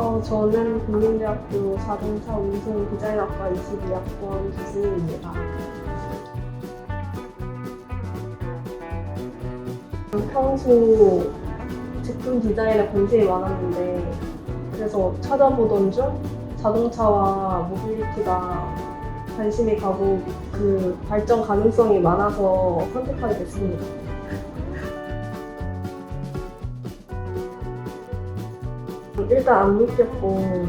어, 저는 국민대학교 자동차 운송 디자인학과 22학번 교수입니다. 평소 제품 디자인에 관심이 많았는데 그래서 찾아보던 중 자동차와 모빌리티가 관심이 가고 그 발전 가능성이 많아서 선택하게 됐습니다. 일단 안 믿겼고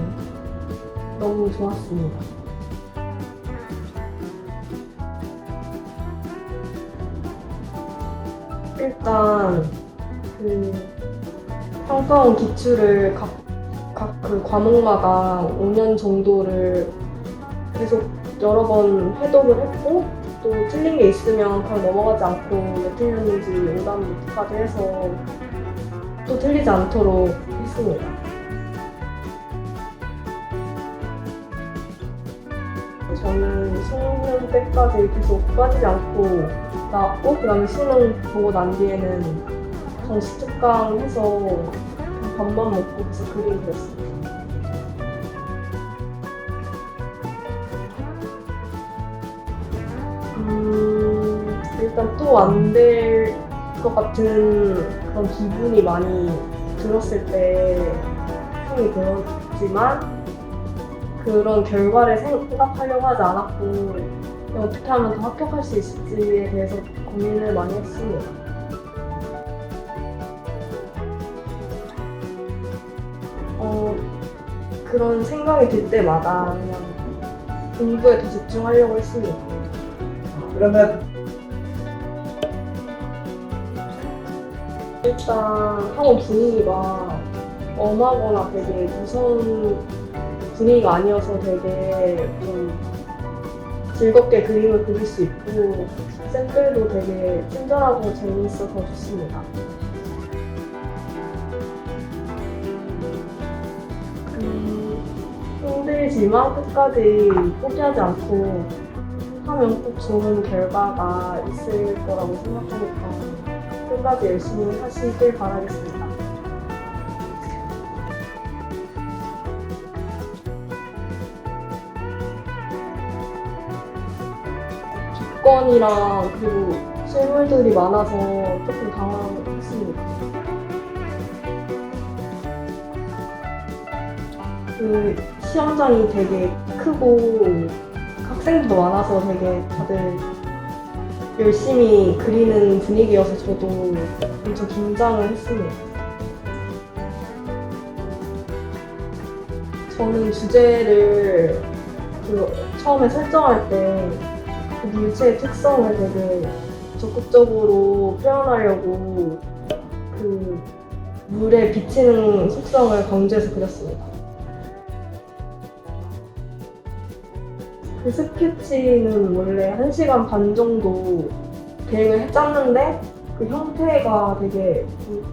너무 좋았습니다. 일단 그 평가원 기출을 각각 그 과목마다 5년 정도를 계속 여러 번 해독을 했고 또 틀린 게 있으면 그냥 넘어가지 않고 왜 틀렸는지 응답 노트까지 해서 또 틀리지 않도록 했습니다. 저는 수능 때까지 계속 빠지지 않고 나왔고 그다음에 수능 보고 난 뒤에는 정식 특강 해서 밥만 먹고 계속 그림 그렸어요. 음, 일단 또 안 될 것 같은 그런 기분이 많이 들었을 때 생각이 들었지만 그런 결과를 생각하려고 하지 않았고 어떻게 하면 더 합격할 수 있을지에 대해서 고민을 많이 했습니다. 어, 그런 생각이 들 때마다 그냥 공부에 더 집중하려고 했습니다. 그러면 일단 학원 분위기가 엄하거나 되게 무서운 분위기가 아니어서 되게 좀 즐겁게 그림을 그릴 수 있고 쌤들도 되게 친절하고 재미있어서 좋습니다. 음, 힘들지만 끝까지 포기하지 않고 하면 꼭 좋은 결과가 있을 거라고 생각하니까 끝까지 열심히 하시길 바라겠습니다. 조건이랑 그리고 실물들이 많아서 조금 당황했습니다. 그 시험장이 되게 크고 학생도 많아서 되게 다들 열심히 그리는 분위기여서 저도 엄청 긴장을 했습니다. 저는 주제를 그 처음에 설정할 때그 물체의 특성을 되게 적극적으로 표현하려고 그 물에 비치는 속성을 강조해서 그렸습니다. 그 스케치는 원래 1시간 반 정도 계획을 짰는데 그 형태가 되게 좀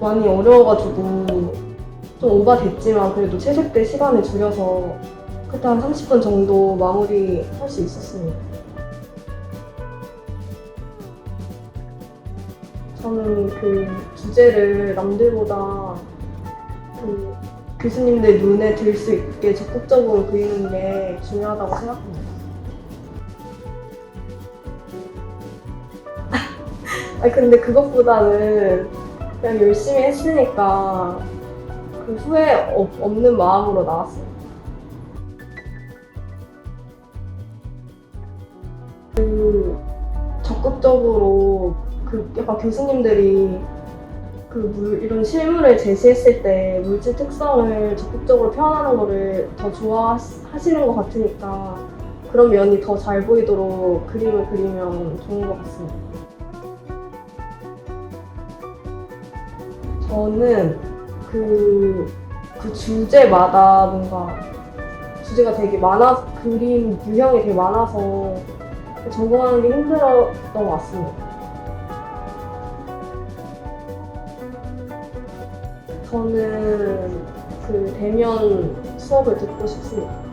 많이 어려워가지고 좀 오바됐지만 그래도 채색 때 시간을 줄여서 그때 한 30분 정도 마무리 할 수 있었습니다. 저는 그 주제를 남들보다 그 교수님들 눈에 들 수 있게 적극적으로 그리는 게 중요하다고 생각합니다. 아 근데 그것보다는 그냥 열심히 했으니까 그 후회 없, 없는 마음으로 나왔어요. 그 적극적으로 그 약간 교수님들이 그 물, 이런 실물을 제시했을 때 물질 특성을 적극적으로 표현하는 거를 더 좋아하시는 것 같으니까 그런 면이 더 잘 보이도록 그림을 그리면 좋은 것 같습니다. 저는 그, 그 주제마다 뭔가 주제가 되게 많아, 그림 유형이 되게 많아서 적응하는 게 힘들었던 것 같습니다. 저는 그 대면 수업을 듣고 싶습니다.